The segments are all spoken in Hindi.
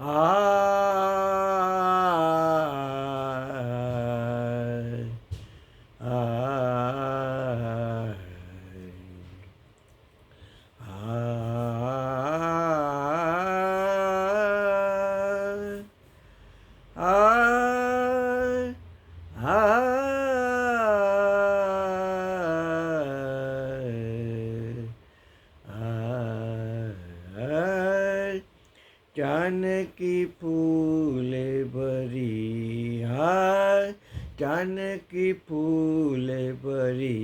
啊。जानकी फूले भरी हाय, जानकी फूले भरी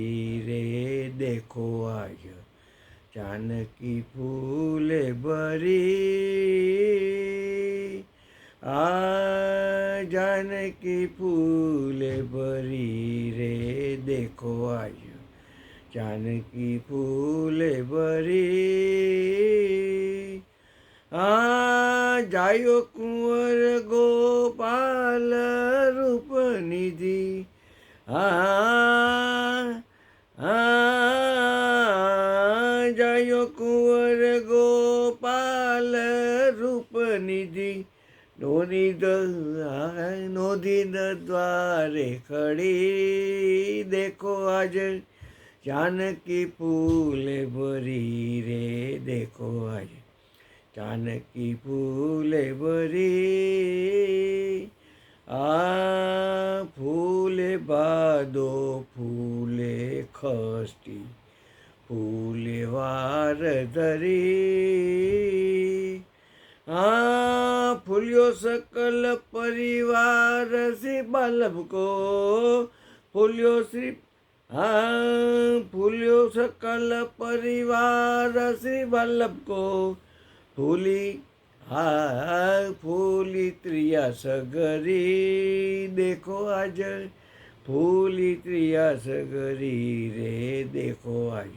रे, देखो आज जानकी फूले भरी आ जानकी फूले भरी रे, देखो आज जानकी फूले भरी आ जायो कुंवर गोपाल रूप निधि। जायो कुंवर गोपाल रूप निधि। नोनी नोदी द्वारे खड़ी। देखो आज जानकी फूल भरी रे, देखो आज। जानकी फूले भरी आ फूले बादो फूले खस्ती, फूले वार धरी आ फूलियो सकल परिवार से बल्लभ को, फूलियो श्री हाँ फूलियो सकल परिवार श्री बल्लभ को फुली हा फुली, त्रिया सगरी। देखो आज फुली, त्रिया सगरी रे। देखो आज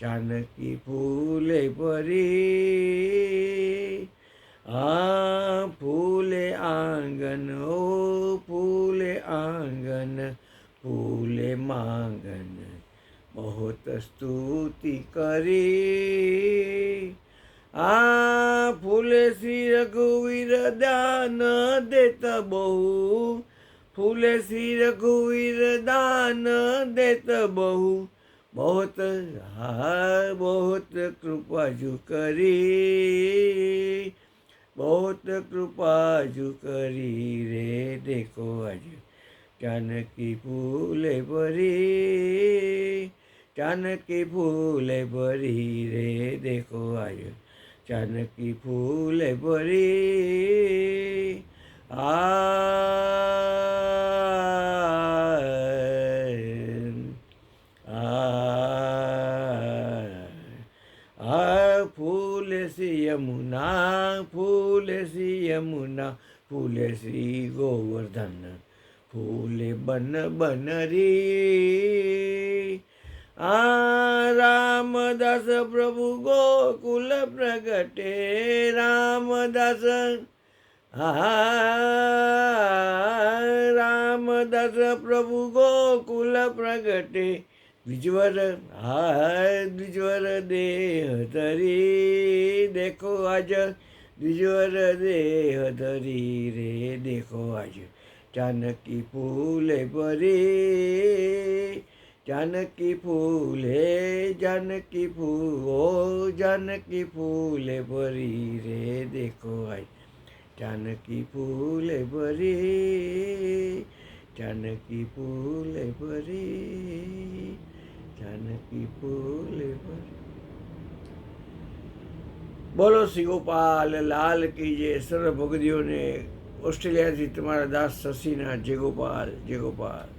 जानकी फूले परी। आ फूले आँगन, ओ फूले आँगन, फूले मांगन। बहुत स्तुति करी। आ फुले श्री रघुवीर दान देत बहु। फुले श्री रघुवीर दान देत बहु। बहुत हा, बहुत कृपा जु करी। बहुत कृपा जु करी रे, देखो आज जानकी फूले भरी। जानकी फूले भरी रे, देखो आज जानकी फूल आ आ फूल सी यमुना, फूल सी यमुना, फूल श्री गोवर्धन, फूल बन बनरी आ रामदास प्रभु गोकुल प्रगटे, रामदास। रामदास प्रभु गोकुल प्रगटे। द्विजवर हाय द्विजवर देह धरी, देखो आज। द्विजवर देह धरी रे, देखो आज। जानकी फूले परी जानकी फूले जानकी फूल जानकी फूले भरी रे देखो आई जानकी फूले भरी जानकी फूले भरी जानकी फूले भरी બોલો શ્રી ગોપાલ લાલ કી જે સર્વ ભગદીઓને ઓસ્ટ્રેલિયાથી તમારા દાસ શશીના જય ગોપાલ જય ગોપાલ